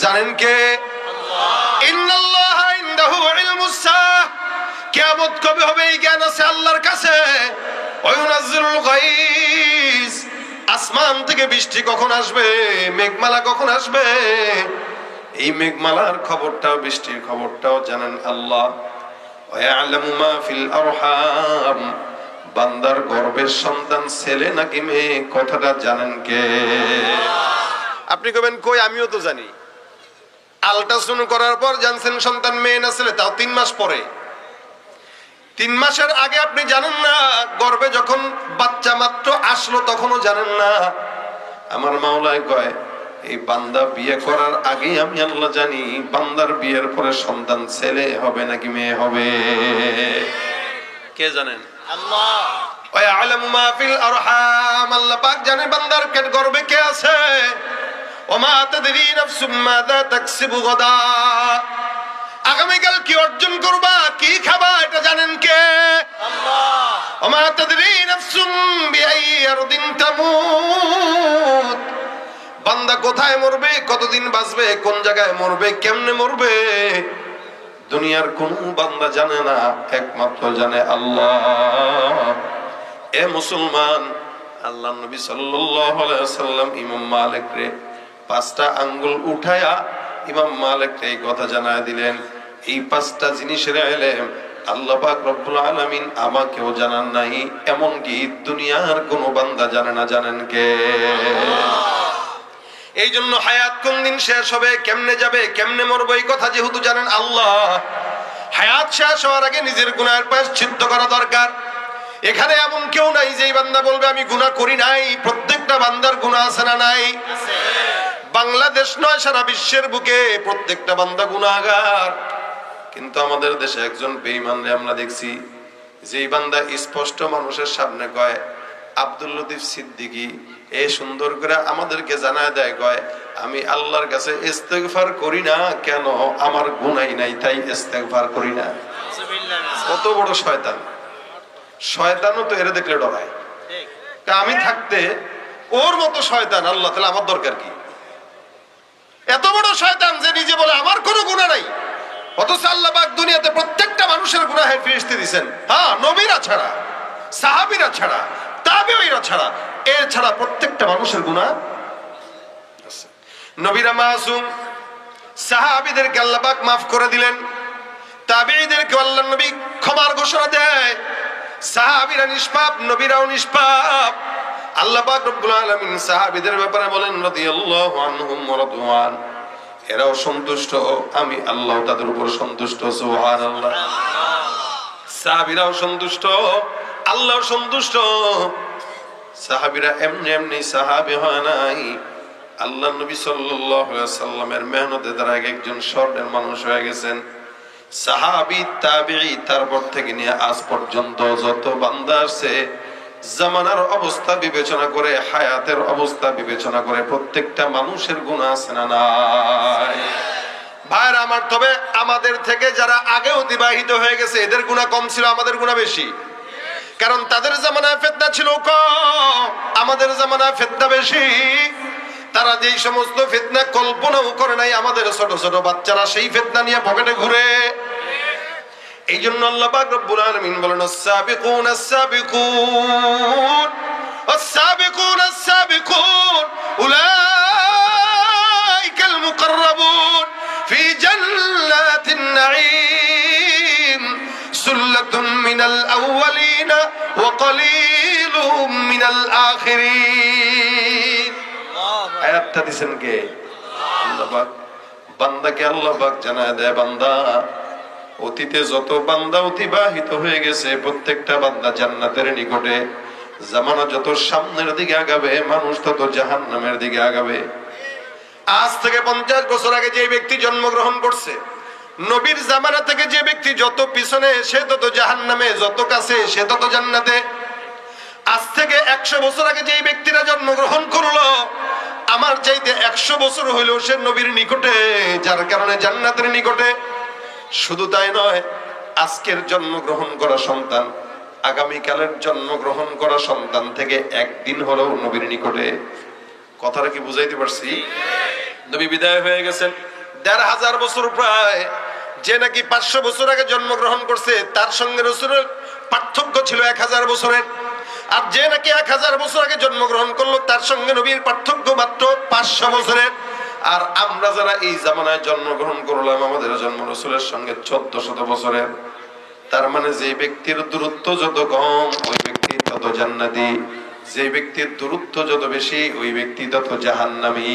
জানেন কে? কিয়ামত কবে হবে এই জ্ঞান আছে আল্লাহর কাছে? আসমান থেকে বৃষ্টি কখন আসবে? মেঘমালা কখন আসবে? এই মেঘমালার খবরটাও, বৃষ্টির খবরটাও জানেন আল্লাহ। বান্দার গর্ভের সন্তান, ছেলে নাকি মেয়ে, কথাটা জানেন কে? আপনি কবেন কই আমিও তো জানি। আল্ট্রাসাউন্ড করার পর জানছেন সন্তান মেয়ে না ছেলে তাও তিন মাস পরে। তিন মাসের আগে আপনি জানেন না গর্বে যখন বাচ্চা মাত্র আসলো তখনও জানেন না। আমার মাওলায় কয় এই বান্দা বিয়ে করার আগে আমি আল্লাহ জানি বান্দার বিয়ের পরে সন্তান ছেলে হবে নাকি মেয়ে হবে। কে জানেন? আল্লাহ। ওয়া আলামু মা ফিল আরহাম। আল্লাহ পাক জানে বান্দার পেট গর্বে কে আছে। ওমা তাদরি নাফসুম মাযা তাকসিবু গাদা। আগামীকাল কি অর্জন করবা কি খাবা এটা জানেন কে? ওমা তাদরি নাফসুম বিআই আরদিন তামুত। বান্দা কোথায় মরবে কতদিন বাঁচবে কোন জায়গায় মরবে কেমনে মরবে দুনিয়ার কোন বান্দা জানে না একমাত্র জানে আল্লাহ। এ মুসলমান আল্লাহ নবী সাল্লাম ইমাম মালিক রে পাঁচটা আঙ্গুল উঠায়া ইমাম মালিক এই কথা জানায় দিলেন, এই পাঁচটা জিনিসের এলেম আল্লাহ পাক রব্বুল আলামিন আমাকেও জানান নাই এমন কি দুনিয়ার কোন বান্দা জানে না জানেন কে? এই জন্য হায়াত কোন দিন শেষ হবে, কেমনে যাবে, কেমনে মরবো, এই কথা যেহেতু জানেন আল্লাহ। হায়াত শেষ হওয়ার আগে নিজের গুনার প্রায়শ্চিত্ত করা দরকার। এখানে এমন কেউ নাই যে বান্দা বলবে, আমি গুনাহ করি নাই, প্রত্যেকটা বান্দার গুনাহ আছে না নাই? বাংলাদেশ নয় সারা বিশ্বের বুকে প্রত্যেকটা বান্দা গুনাহগার। কিন্তু আমাদের দেশে একজন বেঈমানরে আমরা দেখছি যেই বান্দা স্পষ্ট মানুষের সামনে কয় আব্দুল লতিফ সিদ্দিকী এ সুন্দর করে আমাদেরকে জানায় দেয় কয় আমি আল্লাহর কাছে ইস্তেগফার করি না কেন আমার গুনাই নাই তাই ইস্তেগফার করি না। কত বড় শয়তান। শয়তানও তো এর দেখলে ডরায়। আমি থাকতে ওর মতো শয়তান আল্লাহ তাহলে আমার দরকার কি? শয়তান যে নিজে বলে, আমার কোনো গুণা নাই। অথচ আল্লাহ পাক দুনিয়াতে প্রত্যেকটা মানুষের গুনাহের ফিরিস্তি দিছেন। হ্যাঁ নবীরা ছাড়া, সাহাবীরা ছাড়া, তাবেঈরা ছাড়া এর ছাড়া প্রত্যেকটা মানুষের আছে। নবীরা মাসুম, সাহাবীদেরকে আল্লাহ পাক মাফ করে দিলেন। তাবেঈদেরকে আল্লাহ নবী ক্ষমার ঘোষণা দেয়। সাহাবীরা নিষ্পাপ, নবীরাও নিষ্পাপ। আল্লাহ পাক রব্বুল আলামিন সাহাবীদের ব্যাপারে বলেন, রাদিয়াল্লাহু আনহুম ওয়া রাদওয়ান। এরাও সন্তুষ্ট আমি আল্লাহ তাদের উপর সন্তুষ্ট, সুবহানাল্লাহ। সাহাবীরাও সন্তুষ্ট আল্লাহ সন্তুষ্ট। সাহাবিরা এমনি এমনি সাহাবী হয় নাই। আল্লাহ নবী সাল্লামের মেহনতে তারা এক একজন স্বর্ণের মানুষ হয়ে গেছেন। সাহাবি, তাবিঈ, তারপর থেকে নিয়ে আজ পর্যন্ত যত বান্দা আছে জামানার অবস্থা বিবেচনা করে, হায়াতের অবস্থা বিবেচনা করে প্রত্যেকটা মানুষের গুণ আছে না নাই? ভাইরা আমার, তবে আমাদের থেকে যারা আগে অতিবাহিত হয়ে গেছে, এদের গুণা কম ছিল, আমাদের গুণা বেশি। কারণ তাদের জামানায় ফেতনা ছিল কম, আমাদের জামানায় ফেতনা বেশি। তারা যেই সমস্ত ফেতনা কল্পনাও করে নাই, আমাদের ছোট ছোট বাচ্চারা সেই ফেতনা নিয়ে পকেটে ঘুরে এই জন্য আল্লাহ পাক রব্বুল আলামিন বলেন আস-সাবিকুন আস-সাবিকুন আস-সাবিকুন আস-সাবিকুন উলাইকাল মুকাররাবুন ফি জান্নাতিন নাঈম সুল্লাতুম মিনাল আউওয়ালিন ওয়া কলিলুম মিনাল আখিরিন। আয়াতটা দিছেন কে? আল্লাহ পাক বান্দাকে আল্লাহ পাক জানায় দেয় বান্দা। অতীতে যত বান্দা অতিবাহিত হয়ে গেছে, প্রত্যেকটা বান্দা জান্নাতের নিকটে। জামানা যত সামনের দিকে আগাবে, মানুষ তত জাহান্নামের দিকে আগাবে। আজ থেকে পঞ্চাশ বছর আগে যে ব্যক্তি জন্মগ্রহণ করছে, নবীর জামানা থেকে যে ব্যক্তি যত পিছনে, সে তত জাহান্নামে, যত কাছে, সে তত জান্নাতে। আজ থেকে একশো বছর আগে যেই ব্যক্তিরা জন্মগ্রহণ করল, আমার চাইতে একশো বছর হইলেও সে নবীর নিকটে, যার কারণে জান্নাতের নিকটে। শুধু তাই নয়, আজকের জন্মগ্রহণ করা সন্তান, আগামীকালের জন্মগ্রহণ করা সন্তান থেকে একদিন হলেও নবীর নিকটে। কথাটা কি বুঝাইতে পারছি? নবী বিদায় হয়ে গেছেন। দেড় হাজার বছর প্রায় যে নাকি পাঁচশো বছর আগে জন্মগ্রহণ করছে, তার সঙ্গে রসুলের পার্থক্য ছিল এক হাজার বছরের। আর যে নাকি এক হাজার বছর আগে জন্মগ্রহণ করল, তার সঙ্গে নবীর পার্থক্য মাত্র পাঁচশো বছরের। আর আমরা যারা এই জামানায় জন্মগ্রহণ করলাম আমাদের জন্ম রসুলের সঙ্গে চোদ্দ শত বছরের তার মানে যে ব্যক্তির দূরত্ব যত কম ওই ব্যক্তি তত জান্নাতি। যে ব্যক্তির দূরত্ব যত বেশি ওই ব্যক্তি তত জাহান্নামী।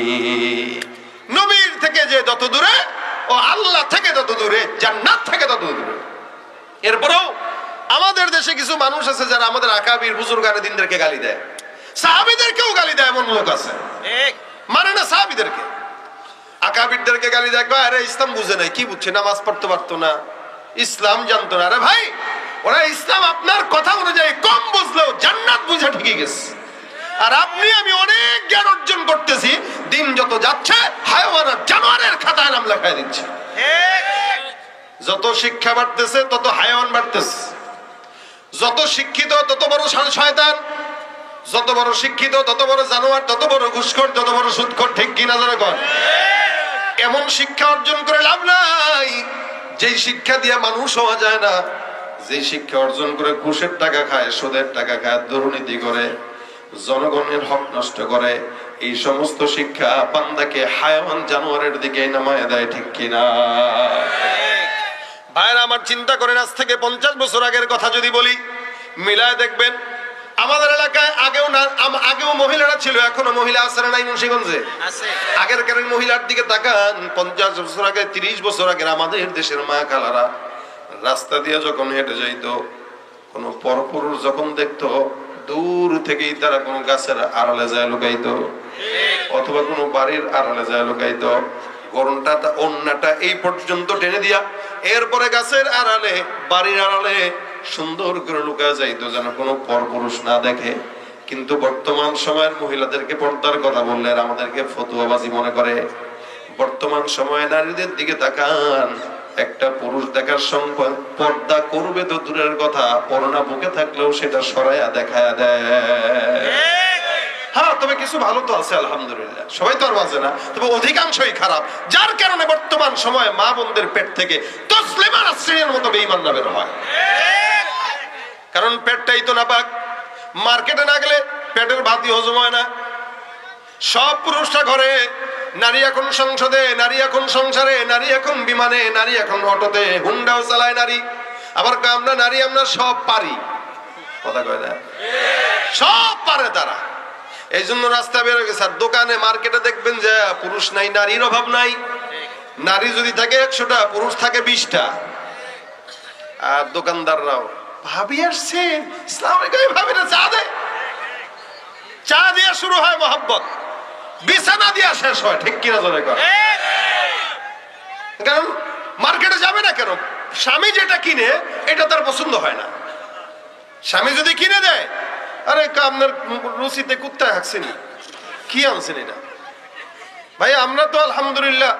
নবীর থেকে যে যত দূরে ও আল্লাহ থেকে তত দূরে জান্নাত থেকে তত দূরে। এরপরেও আমাদের দেশে কিছু মানুষ আছে যারা আমাদের আকাবির বুজুর্গানে দিনদেরকে গালি দেয়। সাহাবিদেরকেও গালি দেয় এমন লোক আছে। মানে না সাহাবিদেরকে? আকাবিরদেরকে গালি কয়, আরে ইসলাম বুঝে নাই কি বুঝছে? নামাজ পড়তে পারতো না। ইসলাম জানতো না। আরে ভাই ওরা ইসলাম আপনার কথা অনুযায়ী কম বুঝলেও জান্নাত বুঝে ঠিকই গেছে। আর আপনি আমি অনেক জ্ঞান অর্জন করতেছি দিন যত যাচ্ছে হায়ওয়ান আর জানোয়ারের খাতায় নাম লেখায় দিচ্ছে। যত শিক্ষা বাড়তেছে তত হায়ওয়ান বাড়তেছে। যত শিক্ষিত তত বড় শয়- শয়তান। যত বড় শিক্ষিত তত বড় জানোয়ার তত বড় ঘুষখোর তত বড় সুদখোর ঠিক কিনা কর শিক্ষা অর্জন করে লাভ নাই। যেই শিক্ষা দিয়ে মানুষ হওয়া যায় না, যেই শিক্ষা অর্জন করে ঘুষের টাকা খায়, সুদের টাকা খায়, দুর্নীতি করে, জনগণের হক নষ্ট করে, এই সমস্ত শিক্ষা পান্দাকে হায়াওয়ান জানোয়ারের দিকে নামায় দেয়, ঠিক কিনা? ভাইরা, আমার চিন্তা করেন, আজ থেকে পঞ্চাশ বছর আগের কথা যদি বলি, মিলায় দেখবেন আমাদের এলাকায় আগেও না আগেও মহিলারা ছিল এখনও মহিলা আছে না নাই মুন্সিগঞ্জে? আগের কারণ মহিলার দিকে তাকান পঞ্চাশ বছর আগে তিরিশ বছর আগে আমাদের দেশের মা খালারা রাস্তা দিয়ে যখন হেঁটে যাইত কোন পরপুরুষ যখন দেখতো দূর থেকেই তারা কোনো গাছের আড়ালে যায় লুকাইত অথবা কোনো বাড়ির আড়ালে যায় লুকাইত। গরমটা অন্যটা এই পর্যন্ত টেনে দিয়া এরপরে গাছের আড়ালে বাড়ির আড়ালে সুন্দর করে লুকা যাইতো যেন কোনো পরপুরুষ না দেখে। কিন্তু বর্তমান সময়ের মহিলাদেরকে পর্দার কথা বললে আমাদেরকে ফতুয়াবাজি মনে করে। বর্তমান সময়ে নারীদের দিকে তাকান, একটা পুরুষ দেখার সম্পদ পর্দা করবে তো দূরের কথা, পরনা বুকে থাকলেও সেটা সরাইয়া দেখায়া দেয়। হ্যাঁ তবে কিছু ভালো তো আছে, আলহামদুলিল্লাহ। সবাই তো আর বাজে না, তবে অধিকাংশই খারাপ। যার কারণে বর্তমান সময়ে মা বোনদের পেট থেকে তসলিমা নাসরিনের মতো বেঈমান না বের হয়। কারণ পেটটাই তো নাপাক। মার্কেটে না গেলে পেটের ভাতই হজম হয় না। সব পুরুষরা ঘরে, নারী এখন সংসদে, নারী এখন সংসারে, নারী এখন বিমানে, নারী এখন অটোতে, হুন্ডাও চালায় নারী। আবার আমরা নারী, আমরা সব পারি। কথা কয় না? সব পারে তারা। এই জন্য রাস্তা বের গেছে। আর দোকানে, মার্কেটে দেখবেন যে পুরুষ নাই, নারীর অভাব নাই। নারী যদি থাকে একশোটা, পুরুষ থাকে বিশটা। আর দোকানদাররাও। ভাবি আসছেন ইসলাম ভাবি না, চা দে। চা দিয়ে শুরু হয় মোহাব্বত। বিছানা দিয়া শেষ হয়, ঠিক কিনা জনে কারণ মার্কেটে যাবে না কেন? স্বামী যেটা কিনে, এটা তার পছন্দ হয় না। স্বামী যদি কিনে দেয়, আরে আপনার রুচিতে কুত্তা হাঁকছেন কি আনছেন এটা? ভাই, আমরা তো আলহামদুলিল্লাহ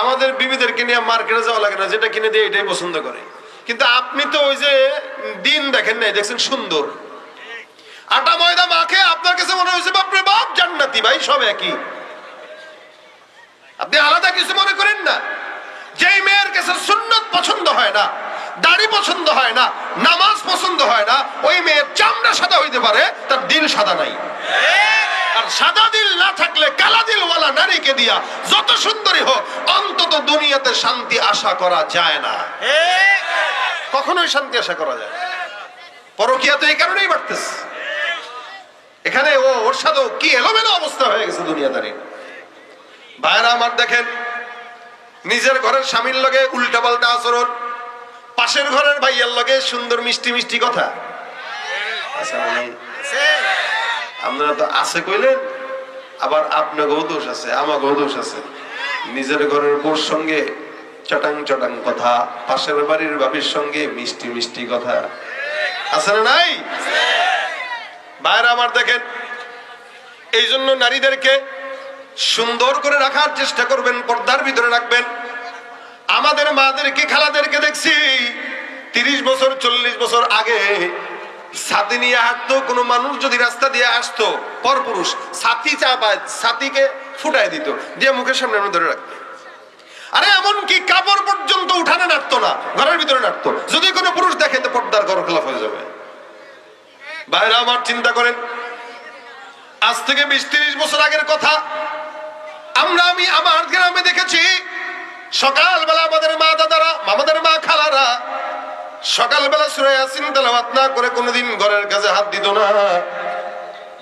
আমাদের বিবিদেরকে নিয়ে মার্কেটে যাওয়া লাগে না, যেটা কিনে দিয়ে এটাই পছন্দ করে। কিন্তু আপনি তো ওই যে দিন দেখেন নাই, দেখছেন সুন্দর। আটা ময়দা মাখে আপনার কাছে মনে হয়েছে, বাপরে বাপ, জান্নাতি ভাই, সব একই। আপনি আলাদা কিছু মনে করেন না। যেই মেয়ের কাছে সুন্নত পছন্দ হয় না, দাড়ি পছন্দ হয় না, নামাজ পছন্দ হয় না, ওই মেয়ের চামড়া সাদা হইতে পারে, তার দিল সাদা নাই। আর সাদা দিল না থাকলে কালা দিলওয়ালা নারীকে দিয়া যত সুন্দরী হোক, অন্তত দুনিয়াতে শান্তি আশা করা যায় না। কখনোই শান্তি আশা করা যায়। পরকিয়া তো এই কারণেই বাড়তেছে। এখানে ও ওর সাথে কি এলোমেলো অবস্থা হয়ে গেছে দুনিয়াদারি। ভাইরা আমার দেখেন, নিজের ঘরের স্বামীর লগে উল্টা পাল্টা আচরণ, পাশের ঘরের ভাইয়ের লগে সুন্দর মিষ্টি মিষ্টি কথা। আছে আপনারা তো আছে কইলেন, আবার আপনাকেও দোষ আছে, আমাকেও দোষ আছে। নিজের ঘরের বোর সঙ্গে চটাং চটাং কথা। পাশের বাড়ির বাবির সঙ্গে মিষ্টি মিষ্টি কথা। আছে না নাই? ভাইরা আমার দেখেন এই জন্য নারীদেরকে সুন্দর করে রাখার চেষ্টা করবেন, পর্দার ভিতরে রাখবেন। আমাদের মাদেরকে, খালাদেরকে দেখছি, তিরিশ বছর, চল্লিশ বছর আগে ছাতি নিয়ে হাঁটতো, কোনো মানুষ যদি রাস্তা দিয়ে আসতো, পরপুরুষ, ছাতি চাপায়, ছাতিকে ফুটাই দিত, দিয়ে মুখের সামনে ধরে রাখতো। আরে এমন কি কাপড় পর্যন্ত উঠানে নাড়তো না, ঘরের ভিতরে নাড়তো? যদি কোনো পুরুষ দেখে, তো পর্দার ঘর খেলাফ হয়ে যাবে। বাইরে আমার চিন্তা করেন, আজ থেকে বিশ তিরিশ বছর আগের কথা, আমরা আমি আমার গ্রামে দেখেছি, সকালবেলা আমাদের মা দাদারা আমাদের মা খালারা, সকালবেলা সুরে আসিন তেলাওয়াত না করে কোনোদিন ঘরের কাছে হাত দিত না।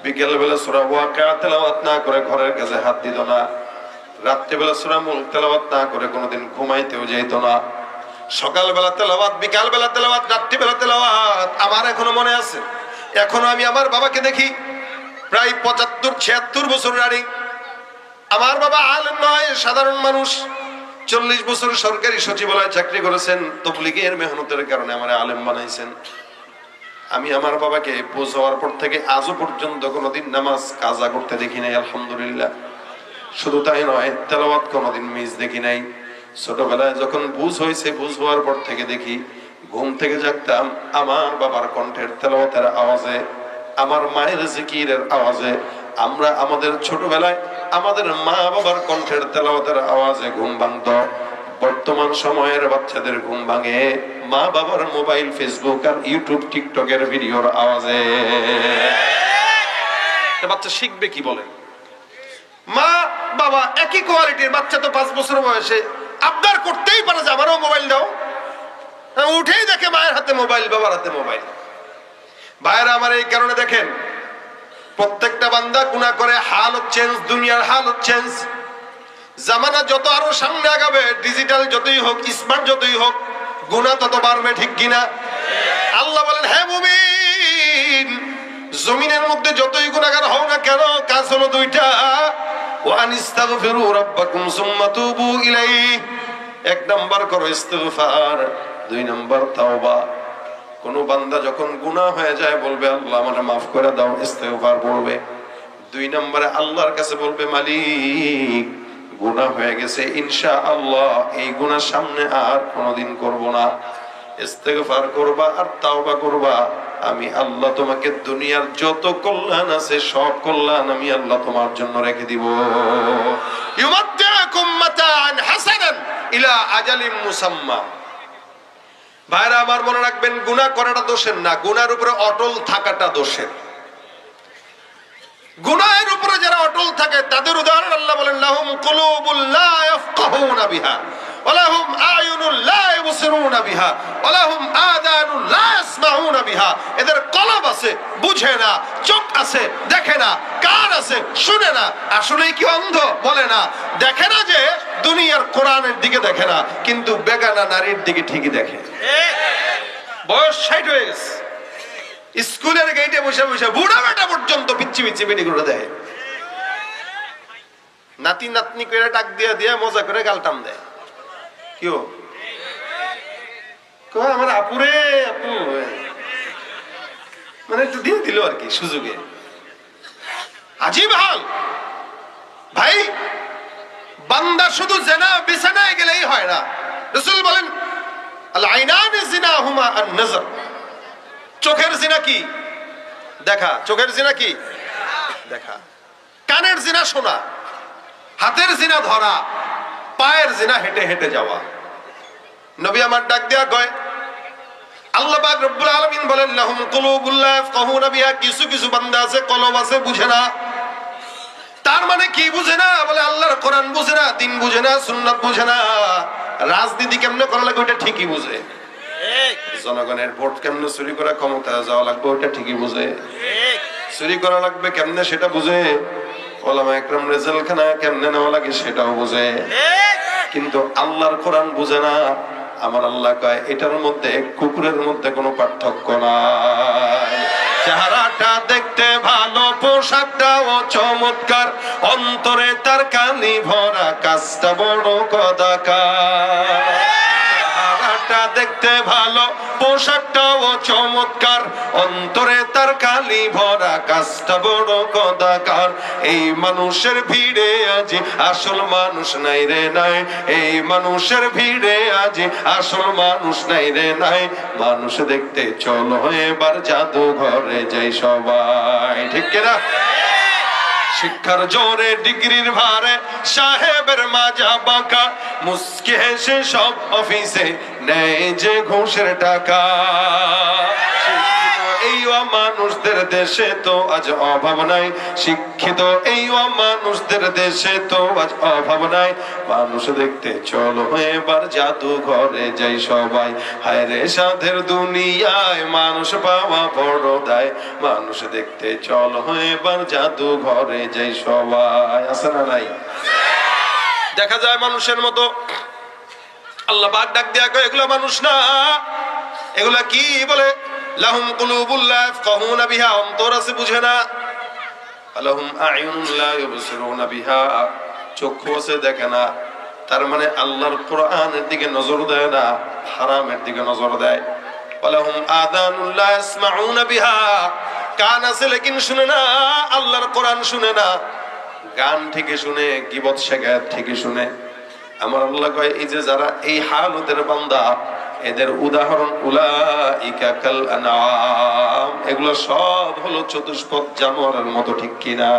বিকেল বেলা সুরা ওয়াকা তেলাওয়াত না করে ঘরের কাছে হাত দিত না। রাত্রিবেলা সুরা মুল্ক তেলাওয়াত না করে কোনোদিন ঘুমাইতেও যেত না। সকালবেলা তেলাওয়াত বিকাল বেলা তেলাওয়াত, রাত্রিবেলা তেলাওয়াত, আমার এখনও মনে আছে। এখনও আমি আমার বাবাকে দেখি, প্রায় পঁচাত্তর, ছিয়াত্তর বছর রানিং। আমার বাবা আলেম নয়, সাধারণ মানুষ। চল্লিশ বছর সরকারি সচিবালয়ে চাকরি করেছেন, তবলিগের মেহনতের কারণে আমার আলেম বানাইছেন। আমি আমার বাবাকে বুঝ হওয়ার পর থেকে আজও পর্যন্ত কোনোদিন নামাজ, কাজা করতে দেখি নাই, আলহামদুলিল্লাহ। শুধু তাই নয়, তেলাওয়াত কোনোদিন মিস দেখি নাই। ছোটবেলায় যখন বুঝ হয়েছে, বুঝ হওয়ার পর থেকে দেখি, ঘুম থেকে জাগতাম আমার বাবার কণ্ঠের তেলাওয়াতের আওয়াজে, আমার মায়ের জিকিরের আওয়াজে, আমরা আমাদের ছোটবেলায় আমাদের মা বাবার কণ্ঠের তেলাওয়াতের আওয়াজে ঘুম ভাঙত। বর্তমান সময়ের বাচ্চাদের ঘুম ভাঙে মা বাবার মোবাইল, ফেসবুক আর ইউটিউব, টিকটকের ভিডিওর আওয়াজে। বাচ্চা শিখবে কি বলেন মা বাবা একই কোয়ালিটির বাচ্চা তো পাঁচ বছর বয়সে। আবদার করতেই পারে যে আমারও মোবাইল দাও। হ্যাঁ, উঠেই দেখে মায়ের হাতে মোবাইল বাবার হাতে মোবাইল। ভাইয়েরা আমার এই কারণে দেখেন প্রত্যেকটা বান্দা গুণা করে হাল চেঞ্জ দুনিয়ার হাল চেঞ্জ। জামানা যত আরও সামনে আগাবে ডিজিটাল যতই হোক স্মার্ট যতই হোক গুণা তত বাড়বে ঠিক কিনা? আল্লাহ বলেন হ্যাঁ মুমিন জমিনের মধ্যে যতই গুণাগার হও না কেন কাজ হলো দুইটা। এক নাম্বার দুই নাম্বার কোন বান্দা যখন হয়ে যায়, বলবে, আল্লাহ মাফ করে দাও দুই আল্লাহর কাছে বলবে, মালিক, গুনাহ হয়ে গেছে ইনশা আল্লাহ এই গুনাহ সামনে আর কোনোদিন করব না। ইস্তেগফার করবা আর তাওবা করবা। আমি আল্লাহ তোমাকে দুনিয়ার যত কল্যাণ আছে, সব কল্যাণ আমি আল্লাহ তোমার জন্য রেখে দিব। ভাইরা, আমার মনে রাখবেন, গুনাহ করাটা দোষের না গুনার উপরে অটল থাকাটা দোষের। গুনাহের উপরে যারা অটল থাকে, তাদের উদাহরণ আল্লাহ বলেন, লাহুম কুলুবুল লা ইয়াফকাহুনা বিহা। ওয়ালাহুম আয়ুনুল লা ইবসিরুনা বিহা, ওয়ালাহুম আযানুল লা ইয়াসমাউনা বিহা। এদের কলব আছে, বুঝে না, চোখ আছে, দেখে না, কান আছে, শুনে না। আসলেই কি অন্ধ? বলে না। দেখে না যে দুনিয়ার কোরআনের দিকে দেখে না, কিন্তু বেগানা নারীর দিকে ঠিকই দেখে। বয়স ষাট হয়ে গেছে। স্কুলের গেটে বসে বসে বুড়া বেটা পর্যন্ত পিচ্ছি পিচ্ছি বেটি করে দেয়। নাতি নাতনি করে টাক দিয়ে দিয়ে মজা করে গাল টান দেয়। কেউ আমার আপুরে আপু। মানে একটু দিয়ে দিল আর কি, সুযোগে। ভাই, বান্দা শুধু জেনা বিছানায় গেলেই হয় না। রসুল বলেন চোখের জিনা কি? দেখা। চোখের জিনা কি? দেখা। কানের জিনা শোনা হাতের জিনা ধরা। পায়ের জিনা হেঁটে হেঁটে যাওয়া। নবী আমার ডাক দেয়া কয়, আল্লাহ রব্বুল বলেন কিছু কিছু বান্দা আছে, কলব আছে, বুঝে না। তার মানে কি বুঝে না? বলে আল্লাহর কোরআন বুঝে না, দিন বুঝে না, সুন্নাত বুঝে না। রাজনীতি কেমনে করা লাগবে ওটা ঠিকই বুঝে। জনগণের ভোট কেমনে চুরি করা ক্ষমতা যাওয়া লাগবে ওটা ঠিকই বুঝে। চুরি করা লাগবে কেমনে, সেটা বুঝে। ওলামা একরম কেমনে নেওয়া লাগে সেটাও বুঝে। কিন্তু আল্লাহর কোরআন না। আমার আল্লাহ কয়, এটার মধ্যে, কুকুরের মধ্যে কোনো পার্থক্য নাই। চেহারাটা দেখতে ভালো চমৎকার। অন্তরে তার কানি ভরা, কাজটা বড় কদাকার চেহারাটা দেখতে ভালো, পোশাকটাও চমৎকার। অন্তরে তার কালি ভরা কাজটা বড় কদাকার। এই মানুষের ভিড়ে আজি আসল মানুষ নাই রে নাই। এই মানুষের ভিড়ে আজি আসল মানুষ নাই রে নাই। মানুষ দেখতে চলো, এবার জাদু ঘরে যাই সবাই। ঠিক কিনা? শিক্ষার জোরে ডিগ্রির ভারে সাহেবের মাজা বাঁকা। মুসকে হেসে সব অফিসে নেয় যে ঘুষের টাকা। মানুষদের দেশে তো আজ অভাব নাই। শিক্ষিত এই মানুষদের দেশে তো আজ অভাব নাই। মানুষ দেখতে চলো, এবার জাদু ঘরে যাই সবাই। হায় রে সাধের দুনিয়ায় মানুষ পাওয়া বড় দায়। মানুষ দেখতে চলো, এবার জাদু ঘরে যাই সবাই। আছে না নাই? দেখা যায় মানুষের মতো। আল্লাহ পাক ডাক দিয়া এগুলো মানুষ না। এগুলা কি বলে? লাহুম কুলুবুল্লাহ ইয়াফকাহুনা বিহা, অন্তর আছে বুঝে না। লাহুম আয়ুনুন লা ইউবসিরুনা বিহা, চক্ষু আছে দেখে না। তার মানে আল্লাহর কোরআনের দিকে নজর দেয় না, হারামের দিকে নজর দেয়। ওয়ালাহুম আদানুন লা ইয়াসমাউনা বিহা, কান আছে লেকিন শুনে না, আল্লাহর কোরআন শুনে না। গান থেকে শুনে, গিবত শেখায় থেকে শুনে। আমার আল্লাহ কয়, এই যে যারা এই হালতের বান্দা এদের উদাহরণ, উলাইকা কাল আনাম এগুলো সব হলো চতুষ্পদ জানোয়ারের মতো, ঠিক কিনা?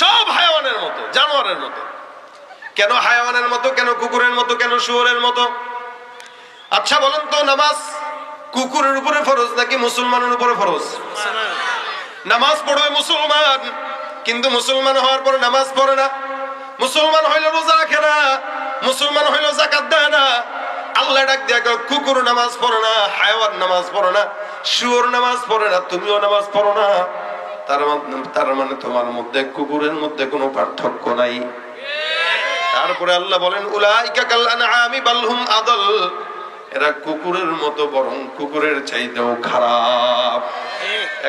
সব হায়াওয়ানের মতো, জানোয়ারের মতো। কেন হায়াওয়ানের মতো, কেন কুকুরের মতো, কেন শুয়োরের মতো? আচ্ছা বলেন তো, নামাজ কুকুরের উপরে ফরজ নাকি মুসলমানের উপরে ফরজ? নামাজ পড়বে মুসলমান, কিন্তু মুসলমান হওয়ার পর নামাজ পড়ে না। মুসলমান হইলে রোজা রাখে না। মুসলমান হইলে জাকাত দেয় না। আল্লাহ ডাক দিয়া কুকুর নামাজ পড়ে না, হায়াওয়ান নামাজ পড়ে না, শুয়োর নামাজ পড়ে না, তুমিও নামাজ পড়ো না। তার তার মানে তোমার মধ্যে, কুকুরের মধ্যে কোনো পার্থক্য নাই। তারপরে আল্লাহ বলেন, উলাইকা কাল আনআমি বাল হুম আদল। এরা কুকুরের মতো, বরং কুকুরের চাইতেও খারাপ।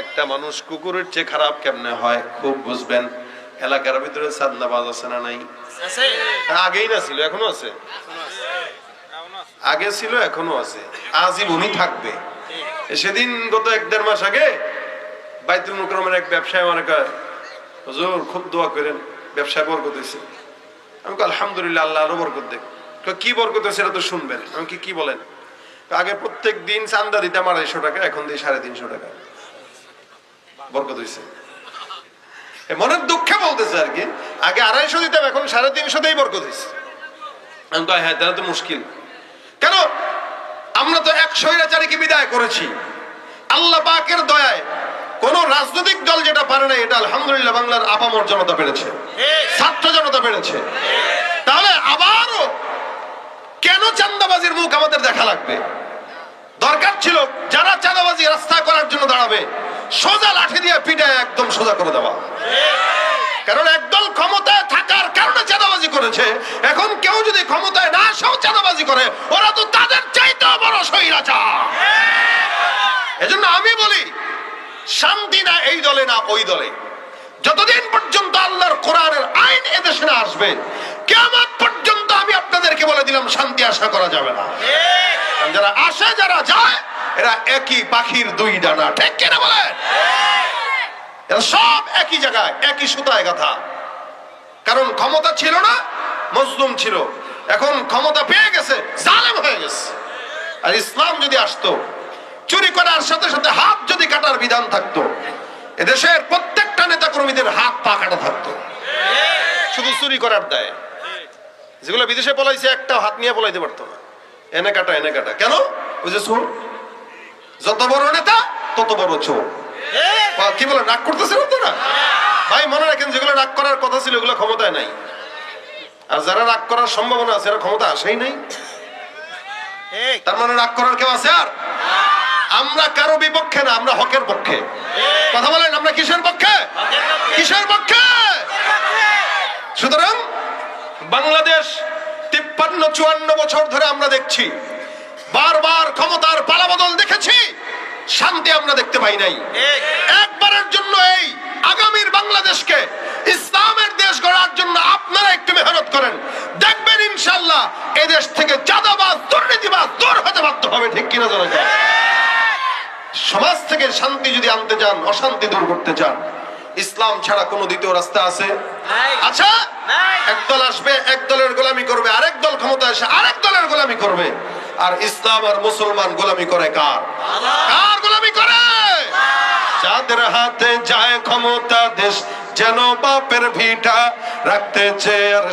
একটা মানুষ কুকুরের চেয়ে খারাপ কেমনে হয়, খুব বুঝবেন। এলাকার ভিতরে চান্দাবাজ আছে না নাই? আগেই না ছিল এখনও আছে? আগে ছিল এখনও আছে। আজীবনই থাকবে। সেদিন গত এক দেড় মাস আগে বাইতুল মুকরমের এক ব্যবসায়ী আমার হুজুর খুব দোয়া করেন ব্যবসায় বরকত হয়েছে। আমি আলহামদুলিল্লাহ আল্লাহ আরও বরকত দেখ। কি বরকত হয়েছে এটা তো শুনবেন। আমি কি কি বলেন? আগে প্রত্যেক দিন চান্দা দিতাম আড়াইশো টাকা এখন দিই সাড়ে তিনশো টাকা। বরকত হয়েছে। মনের দুঃখে বলতেছে আর কি। আগে আড়াইশো দিতাম এখন সাড়ে তিনশোতেই বরকত হয়েছে। আমি কই, হ্যাঁ তাহলে তো মুশকিল। কেন? আমরা তো এক স্বৈরাচারীকে বিদায় করেছি। আল্লাহ পাকের দয়ায় কোন রাজনৈতিক দল যেটা পারে না এটা আলহামদুলিল্লাহ বাংলার আপামর জনতা পেরেছে। ছাত্র জনতা পেরেছে। তাহলে আবারও কেন চান্দাবাজির মুখ আমাদের দেখা লাগবে? দরকার ছিল যারা চাঁদাবাজি রাস্তা করার জন্য দাঁড়াবে সোজা লাঠি দিয়ে পিটায় একদম সোজা করে দেওয়া। কারণ একদল ক্ষমতায় থাকার কারণে চাঁদাবাজি করেছে। এখন কেউ যদি ক্ষমতায় না সেও চাঁদাবাজি করে, ওরা তো তাদের চাইতেও বড় স্বৈরাচার। এজন্য আমি বলি, শান্তি না এই দলে না ওই দলে। যতদিন পর্যন্ত আল্লাহর কোরআনের আইন এদেশে না আসবে কেমন পর্যন্ত আমি আপনাদেরকে বলে দিলাম, শান্তি আশা করা যাবে না। যারা আসে, যারা যায় এরা একই পাখির দুই ডানা। ঠিক কিনা বলেন? এরা সব একই জায়গায়, একই সুতায় গাথা কারণ ক্ষমতা ছিল না, মজলুম ছিল। এখন ক্ষমতা পেয়ে গেছে, জালেম হয়ে গেছে। আর ইসলাম যদি আসতো, চুরি করার সাথে সাথে হাত যদি কাটার বিধান থাকতো, এদেশের প্রত্যেকটা নেতা কর্মীদের হাত পা কাটা থাকতো। শুধু চুরি করার দায়। যেগুলো বিদেশে পলাইছে একটা হাত নিয়ে পলাইতে পারতো না। এনে কাটা এনে কাটা। কেন? ওই যে যত বড় নেতা তত বড় চোর। কি বলে রাগ করতেছে না না ভাই মনে রাখেন যেগুলো রাগ করার কথা ছিল ওগুলো ক্ষমতায় নাই। আর যারা রাগ করার সম্ভাবনা আছে এরা ক্ষমতা আসেই নাই। তার মানে রাগ করার কেউ আছে আর? আমরা কারও বিপক্ষে না আমরা হকের পক্ষে। কথা বলেন আমরা কিসের পক্ষে? কিসের পক্ষে। সুতরাং বাংলাদেশ তিপ্পান্ন চুয়ান্ন বছর ধরে আমরা দেখছি বারবার ক্ষমতার পালাবদল দেখেছি। শান্তি আমরা দেখতে পাই নাই। একবারের জন্য এই আগামীর বাংলাদেশকে ইসলামের দেশ গড়ার জন্য আপনারা একটু মেহনত করেন। দেখবেন ইনশাল্লাহ এদেশ থেকে চাঁদাবাজ দুর্নীতিবাজ দূর হতে বাধ্য হবে ঠিক কিনা জানা যায়? সমাজ থেকে শান্তি যদি আনতে চান অশান্তি দূর করতে চান ইসলাম ছাড়া কোনো দ্বিতীয় রাস্তা আছে? আচ্ছা। একদল আসবে এক দলের গোলামি করবে আরেক দল ক্ষমতা আসে আরেক দলের গোলামি করবে। আর ইসলাম আর মুসলমান গোলামি করে কার? কার গোলামি করে? যাদের হাতে যায় ক্ষমতা দেশ যেন বাপের ভিটা রাখতে চেয়ে আর